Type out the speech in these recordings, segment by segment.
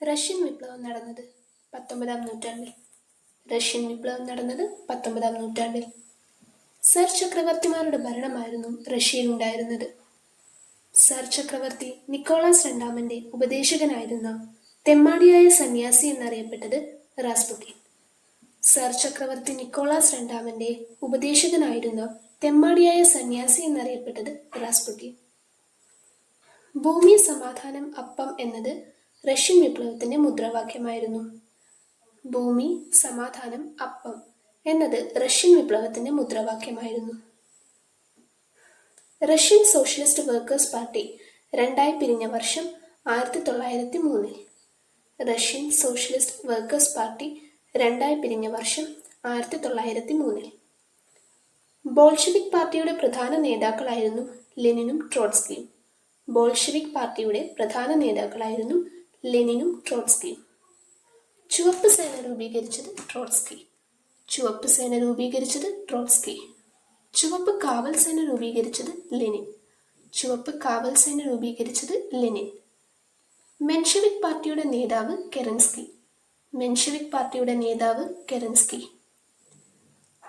Russian വിപ്ലവം നടന്നത് പത്തൊമ്പതാം നൂറ്റാണ്ടിൽ. റഷ്യൻ വിപ്ലവം നടന്നത് പത്തൊമ്പതാം നൂറ്റാണ്ടിൽ. സർ ചക്രവർത്തിമാരുടെ ഭരണമായിരുന്നു റഷ്യയിൽ ഉണ്ടായിരുന്നത്. സർ ചക്രവർത്തി നിക്കോളാസ് രണ്ടാമന്റെ ഉപദേശകനായിരുന്ന തെമ്മാടിയായ സന്യാസി എന്നറിയപ്പെട്ടത് റാസ്പുട്ടിൻ സർ ചക്രവർത്തി നിക്കോളാസ് രണ്ടാമന്റെ ഉപദേശകനായിരുന്ന തെമ്മാടിയായ സന്യാസി എന്നറിയപ്പെട്ടത് റാസ്പുട്ടിൻ ഭൂമി സമാധാനം അപ്പം എന്നത് റഷ്യൻ വിപ്ലവത്തിന്റെ മുദ്രാവാക്യമായിരുന്നു. ഭൂമി സമാധാനം അപ്പം എന്നത് റഷ്യൻ വിപ്ലവത്തിന്റെ മുദ്രാവാക്യമായിരുന്നു. റഷ്യൻ സോഷ്യലിസ്റ്റ് വർക്കേഴ്സ് പാർട്ടി രണ്ടായി പിരിഞ്ഞ വർഷം ആയിരത്തി തൊള്ളായിരത്തി മൂന്നിൽ റഷ്യൻ സോഷ്യലിസ്റ്റ് വർക്കേഴ്സ് പാർട്ടി രണ്ടായി പിരിഞ്ഞ വർഷം ആയിരത്തി തൊള്ളായിരത്തി മൂന്നിൽ ബോൾഷെവിക് പാർട്ടിയുടെ പ്രധാന നേതാക്കളായിരുന്നു ലെനിനും ട്രോട്സ്കിയും. ബോൾഷെവിക് പാർട്ടിയുടെ പ്രധാന നേതാക്കളായിരുന്നു ലെനിനും ട്രോട്സ്കിയും ചുവപ്പ് സേന രൂപീകരിച്ചത് ട്രോട്സ്കി. ചുവപ്പ് സേന രൂപീകരിച്ചത് ട്രോട്സ്കി. ചുവപ്പ് കാവൽ സേന രൂപീകരിച്ചത് ലെനിൻ. ചുവപ്പ് കാവൽ സേന രൂപീകരിച്ചത് ലെനിൻ. മെൻഷവിക് പാർട്ടിയുടെ നേതാവ് കെറൻസ്കി. മെൻഷവിക് പാർട്ടിയുടെ നേതാവ് കെറൻസ്കി.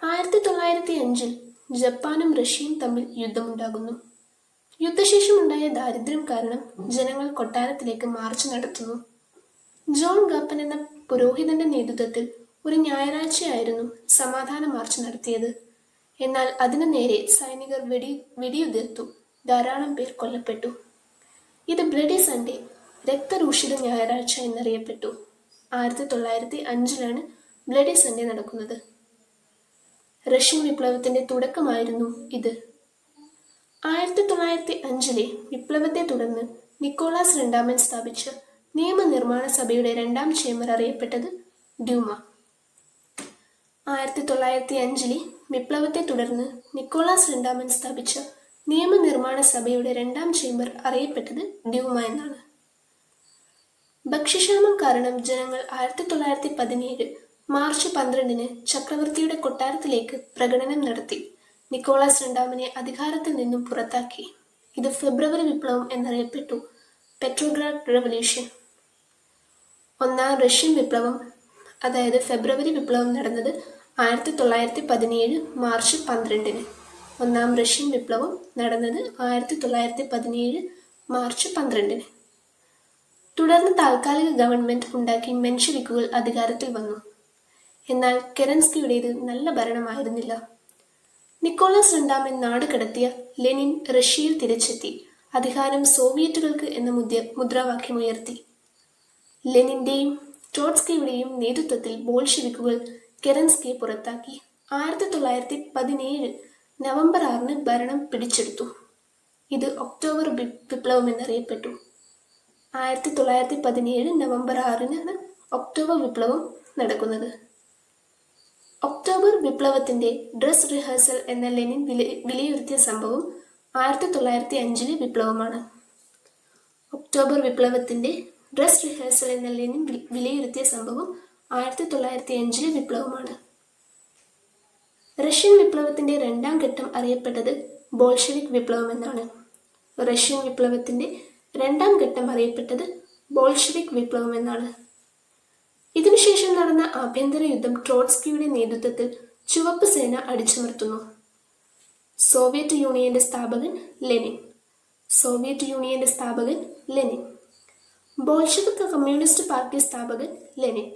ആയിരത്തി തൊള്ളായിരത്തി അഞ്ചിൽ ജപ്പാനും റഷ്യയും തമ്മിൽ യുദ്ധമുണ്ടാകുന്നു. യുദ്ധശേഷം ഉണ്ടായ ദാരിദ്ര്യം കാരണം ജനങ്ങൾ കൊട്ടാരത്തിലേക്ക് മാർച്ച് നടത്തുന്നു. ജോൺ ഗാപ്പൻ എന്ന പുരോഹിതന്റെ നേതൃത്വത്തിൽ ഒരു ഞായറാഴ്ചയായിരുന്നു സമാധാന മാർച്ച് നടത്തിയത്. എന്നാൽ അതിനു നേരെ സൈനികർ വെടി വെടിയുതിർത്തു. ധാരാളം പേർ കൊല്ലപ്പെട്ടു. ഇത് ബ്ലഡി സൺഡേ രക്തരൂഷിത ഞായറാഴ്ച എന്നറിയപ്പെട്ടു. ആയിരത്തി തൊള്ളായിരത്തി അഞ്ചിലാണ് ബ്ലഡി സൺഡേ നടക്കുന്നത്. റഷ്യൻ വിപ്ലവത്തിന്റെ തുടക്കമായിരുന്നു ഇത്. ആയിരത്തി തൊള്ളായിരത്തി അഞ്ചിലെ വിപ്ലവത്തെ തുടർന്ന് നിക്കോളാസ് രണ്ടാമൻ സ്ഥാപിച്ച നിയമനിർമ്മാണ സഭയുടെ രണ്ടാം ചേംബർ അറിയപ്പെട്ടത് ഡ്യൂമ. ആയിരത്തി തൊള്ളായിരത്തി അഞ്ചിലെ വിപ്ലവത്തെ തുടർന്ന് നിക്കോളാസ് രണ്ടാമൻ സ്ഥാപിച്ച നിയമനിർമ്മാണ സഭയുടെ രണ്ടാം ചേംബർ അറിയപ്പെട്ടത് ഡ്യൂമ എന്നാണ്. ഭക്ഷ്യക്ഷാമം കാരണം ജനങ്ങൾ ആയിരത്തി തൊള്ളായിരത്തി പതിനേഴ് മാർച്ച് പന്ത്രണ്ടിന് ചക്രവർത്തിയുടെ കൊട്ടാരത്തിലേക്ക് പ്രകടനം നടത്തി. നിക്കോളാസ് രണ്ടാമനെ അധികാരത്തിൽ നിന്നും പുറത്താക്കി. ഇത് ഫെബ്രുവരി വിപ്ലവം എന്നറിയപ്പെട്ടു. Petrograd revolution. ഒന്നാം റഷ്യൻ വിപ്ലവം. അതായത് ഫെബ്രുവരി വിപ്ലവം നടന്നത് ആയിരത്തി തൊള്ളായിരത്തി പതിനേഴ് മാർച്ച് പന്ത്രണ്ടിന്. ഒന്നാം റഷ്യൻ വിപ്ലവം നടന്നത് ആയിരത്തി തൊള്ളായിരത്തി പതിനേഴ് മാർച്ച് പന്ത്രണ്ടിന്. തുടർന്ന് താൽക്കാലിക ഗവൺമെന്റ് ഉണ്ടാക്കി മെൻഷവിക്കുകൾ അധികാരത്തിൽ വന്നു. എന്നാൽ കെറൻസ്കിയുടേത് നല്ല ഭരണമായിരുന്നില്ല. നിക്കോളാസ് രണ്ടാമൻ നാട് കടത്തിയ ലെനിൻ റഷ്യയിൽ തിരിച്ചെത്തി. അധികാരം സോവിയറ്റുകൾക്ക് എന്ന മുദ്ര മുദ്രാവാക്യമുയർത്തി ലെനിന്റെയും ട്രോട്സ്കിയുടെയും നേതൃത്വത്തിൽ ബോൾഷെവിക്കുകൾ കെറൻസ്കിയെ പുറത്താക്കി. ആയിരത്തി തൊള്ളായിരത്തി പതിനേഴ് നവംബർ ആറിന് ഭരണം പിടിച്ചെടുത്തു. ഇത് ഒക്ടോബർ വിപ്ലവം എന്നറിയപ്പെട്ടു ആയിരത്തി തൊള്ളായിരത്തി പതിനേഴ് നവംബർ ആറിനാണ് ഒക്ടോബർ വിപ്ലവം നടക്കുന്നത്. ഒക്ടോബർ വിപ്ലവത്തിന്റെ ഡ്രസ് റിഹേഴ്സൽ എന്ന ലെനിൻ വില വിലയിരുത്തിയ സംഭവം ആയിരത്തി തൊള്ളായിരത്തി അഞ്ചിലെ വിപ്ലവമാണ്. ഒക്ടോബർ വിപ്ലവത്തിന്റെ ഡ്രസ് റിഹേഴ്സൽ എന്ന ലെനിൻ വിലയിരുത്തിയ സംഭവം ആയിരത്തി തൊള്ളായിരത്തി അഞ്ചിലെ വിപ്ലവമാണ്. റഷ്യൻ വിപ്ലവത്തിന്റെ രണ്ടാം ഘട്ടം അറിയപ്പെട്ടത് ബോൾഷെവിക് വിപ്ലവം എന്നാണ്. റഷ്യൻ വിപ്ലവത്തിന്റെ രണ്ടാം ഘട്ടം അറിയപ്പെട്ടത് ബോൾഷെവിക് വിപ്ലവം എന്നാണ്. ഇതിനുശേഷം നടന്ന ആഭ്യന്തര യുദ്ധം ട്രോട്സ്കിയുടെ നേതൃത്വത്തിൽ ചുവപ്പ് സേന അടിച്ചമർത്തുന്നു. സോവിയറ്റ് യൂണിയന്റെ സ്ഥാപകൻ ലെനിൻ. സോവിയറ്റ് യൂണിയന്റെ സ്ഥാപകൻ ലെനിൻ. ബോൾഷവിക് കമ്മ്യൂണിസ്റ്റ് പാർട്ടി സ്ഥാപകൻ Lenin.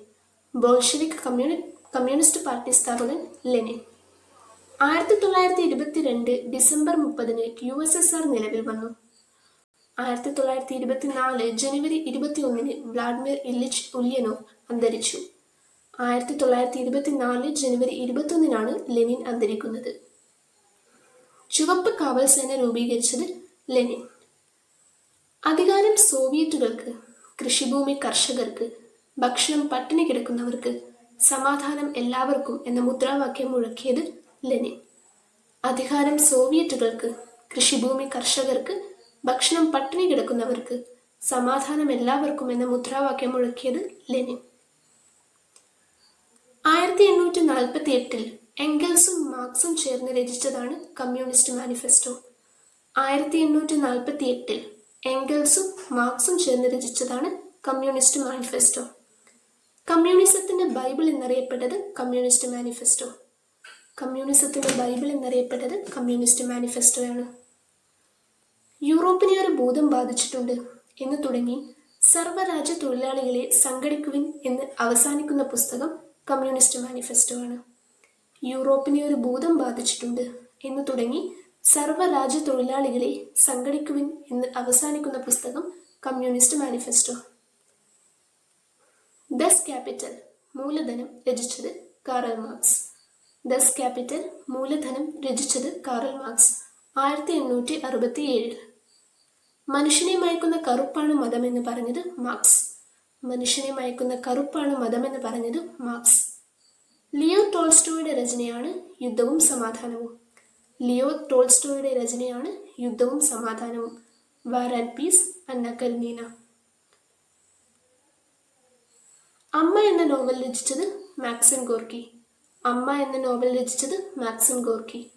Bolshevik communist communist party സ്ഥാപകൻ ലെനിൻ. ആയിരത്തി തൊള്ളായിരത്തി ഇരുപത്തിരണ്ട് ഡിസംബർ മുപ്പതിന് യു എസ് എസ് ആർ നിലവിൽ വന്നു. ആയിരത്തി തൊള്ളായിരത്തി ഇരുപത്തിനാല് ജനുവരി ഇരുപത്തി ഒന്നിന് വ്ളാഡിമിർ ഇല്ലിച്ച് ഉല്യനോവ് അന്തരിച്ചു. ആയിരത്തി തൊള്ളായിരത്തി ഇരുപത്തിനാല് ജനുവരി ഇരുപത്തൊന്നിനാണ് ലെനിൻ അന്തരിക്കുന്നത്. ചുവപ്പ് കാവൽ സേന രൂപീകരിച്ചത് ലെനിൻ. അധികാരം സോവിയറ്റുകൾക്ക് കൃഷിഭൂമി കർഷകർക്ക് ഭക്ഷണം പട്ടിണി കിടക്കുന്നവർക്ക് സമാധാനം എല്ലാവർക്കും എന്ന മുദ്രാവാക്യം മുഴക്കിയത് ലെനിൻ. അധികാരം സോവിയറ്റുകൾക്ക് കൃഷിഭൂമി കർഷകർക്ക് ഭക്ഷണം പട്ടിണി കിടക്കുന്നവർക്ക് സമാധാനം എല്ലാവർക്കും എന്ന മുദ്രാവാക്യം മുഴക്കിയത് ലെനിൻ. ആയിരത്തി എണ്ണൂറ്റി നാൽപ്പത്തി എട്ടിൽ എംഗൽസും മാർക്സും ചേർന്ന് രചിച്ചതാണ് കമ്മ്യൂണിസ്റ്റ് മാനിഫെസ്റ്റോ. ആയിരത്തി എണ്ണൂറ്റി നാൽപ്പത്തി എട്ടിൽ എംഗൽസും മാർക്സും ചേർന്ന് രചിച്ചതാണ് കമ്മ്യൂണിസ്റ്റ് മാനിഫെസ്റ്റോ. കമ്മ്യൂണിസത്തിന്റെ ബൈബിൾ എന്നറിയപ്പെട്ടത് കമ്മ്യൂണിസ്റ്റ് മാനിഫെസ്റ്റോ. കമ്മ്യൂണിസത്തിന്റെ ബൈബിൾ എന്നറിയപ്പെട്ടത് കമ്മ്യൂണിസ്റ്റ് മാനിഫെസ്റ്റോയാണ്. യൂറോപ്പിനെ ഒരു ഭൂതം ബാധിച്ചിട്ടുണ്ട് എന്ന് തുടങ്ങി സർവരാജ്യ തൊഴിലാളികളെ സംഘടിക്കുവിൻ എന്ന് അവസാനിക്കുന്ന പുസ്തകം കമ്മ്യൂണിസ്റ്റ് മാനിഫെസ്റ്റോ ആണ്. യൂറോപ്പിനെ ഒരു ഭൂതം ബാധിച്ചിട്ടുണ്ട് എന്ന് തുടങ്ങി സർവരാജ്യ തൊഴിലാളികളെ സംഘടിക്കുവിൻ എന്ന് അവസാനിക്കുന്ന പുസ്തകം കമ്മ്യൂണിസ്റ്റ് മാനിഫെസ്റ്റോ. ദസ് ക്യാപിറ്റൽ മൂലധനം രചിച്ചത് കാറൽ മാർക്സ്. ദസ് ക്യാപിറ്റൽ മൂലധനം രചിച്ചത് കാറൽ മാർക്സ്. ആയിരത്തി എണ്ണൂറ്റി അറുപത്തി ഏഴിൽ മനുഷ്യനെ മയക്കുന്ന കറുപ്പാണ് മതമെന്ന് പറഞ്ഞത് മാർക്സ്. മനുഷ്യനെ മയക്കുന്ന കറുപ്പാണ് മതമെന്ന് പറഞ്ഞത് മാർക്സ്. ലിയോ ടോൾസ്റ്റോയുടെ രചനയാണ് യുദ്ധവും സമാധാനവും. ലിയോ ടോൾസ്റ്റോയുടെ രചനയാണ് യുദ്ധവും സമാധാനവും. വാർ ആൻഡ് പീസ് അന്ന അമ്മ എന്ന നോവൽ രചിച്ചത് മാക്സിം ഗോർക്കി. അമ്മ എന്ന നോവൽ രചിച്ചത് Maxim Gorky.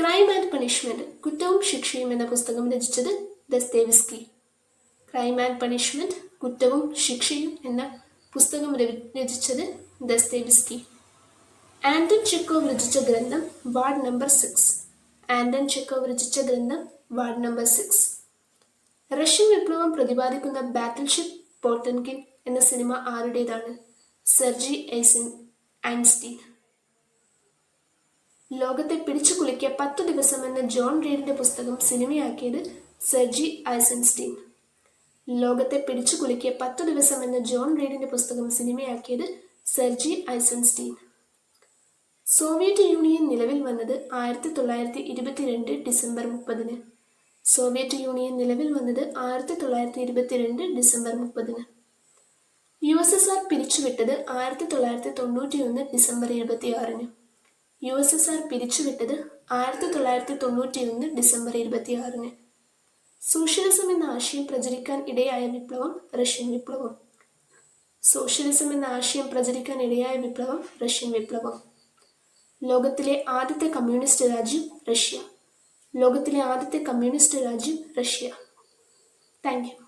Crime and punishment കുറ്റവും ശിക്ഷയും എന്ന പുസ്തകം രചിച്ചത് ദസ്തേവിസ്കി. ക്രൈം ആൻഡ് പണിഷ്മെന്റ് കുറ്റവും ശിക്ഷയും എന്ന പുസ്തകം രചി- രചിച്ചത് ദസ്തേവിസ്കി. ആൻഡൻ ചെക്കോവ് രചിച്ച ഗ്രന്ഥം ward number six. Anton Chekhov രചിച്ച ഗ്രന്ഥം വാർഡ് നമ്പർ സിക്സ്. റഷ്യൻ വിപ്ലവം പ്രതിപാദിക്കുന്ന ബാറ്റിൽഷിപ്പ് പോർട്ടൻകിൻ എന്ന സിനിമ ആരുടേതാണ്? സെർജി ഐസിൻ ആൻസ്റ്റീൻ ലോകത്തെ പിടിച്ചു കുലുക്കിയ പത്തു ദിവസം എന്ന ജോൺ റീഡിന്റെ പുസ്തകം സിനിമയാക്കിയത് സെർജി ഐസൻസ്റ്റീൻ. ലോകത്തെ പിടിച്ചു കുലുക്കിയ പത്തു ദിവസം എന്ന ജോൺ റീഡിന്റെ പുസ്തകം സിനിമയാക്കിയത് സെർജി ഐസൻസ്റ്റീൻ. സോവിയറ്റ് യൂണിയൻ നിലവിൽ വന്നത് ആയിരത്തി തൊള്ളായിരത്തി ഇരുപത്തിരണ്ട് ഡിസംബർ മുപ്പതിന്. സോവിയറ്റ് യൂണിയൻ നിലവിൽ വന്നത് ആയിരത്തി തൊള്ളായിരത്തി ഇരുപത്തിരണ്ട് ഡിസംബർ മുപ്പതിന്. യു എസ് എസ് ആർ പിരിച്ചുവിട്ടത് ആയിരത്തി തൊള്ളായിരത്തി തൊണ്ണൂറ്റി ഒന്ന് ഡിസംബർ ഇരുപത്തി ആറിന് യു എസ് എസ് ആർ പിരിച്ചുവിട്ടത് ആയിരത്തി തൊള്ളായിരത്തി തൊണ്ണൂറ്റി ഒന്ന് ഡിസംബർ ഇരുപത്തി ആറിന് സോഷ്യലിസം എന്ന ആശയം പ്രചരിക്കാൻ ഇടയായ വിപ്ലവം റഷ്യൻ വിപ്ലവം. സോഷ്യലിസം എന്ന ആശയം പ്രചരിക്കാൻ ഇടയായ വിപ്ലവം റഷ്യൻ വിപ്ലവം. ലോകത്തിലെ ആദ്യത്തെ കമ്മ്യൂണിസ്റ്റ് രാജ്യം റഷ്യ. ലോകത്തിലെ ആദ്യത്തെ കമ്മ്യൂണിസ്റ്റ് രാജ്യം റഷ്യ. Thank you.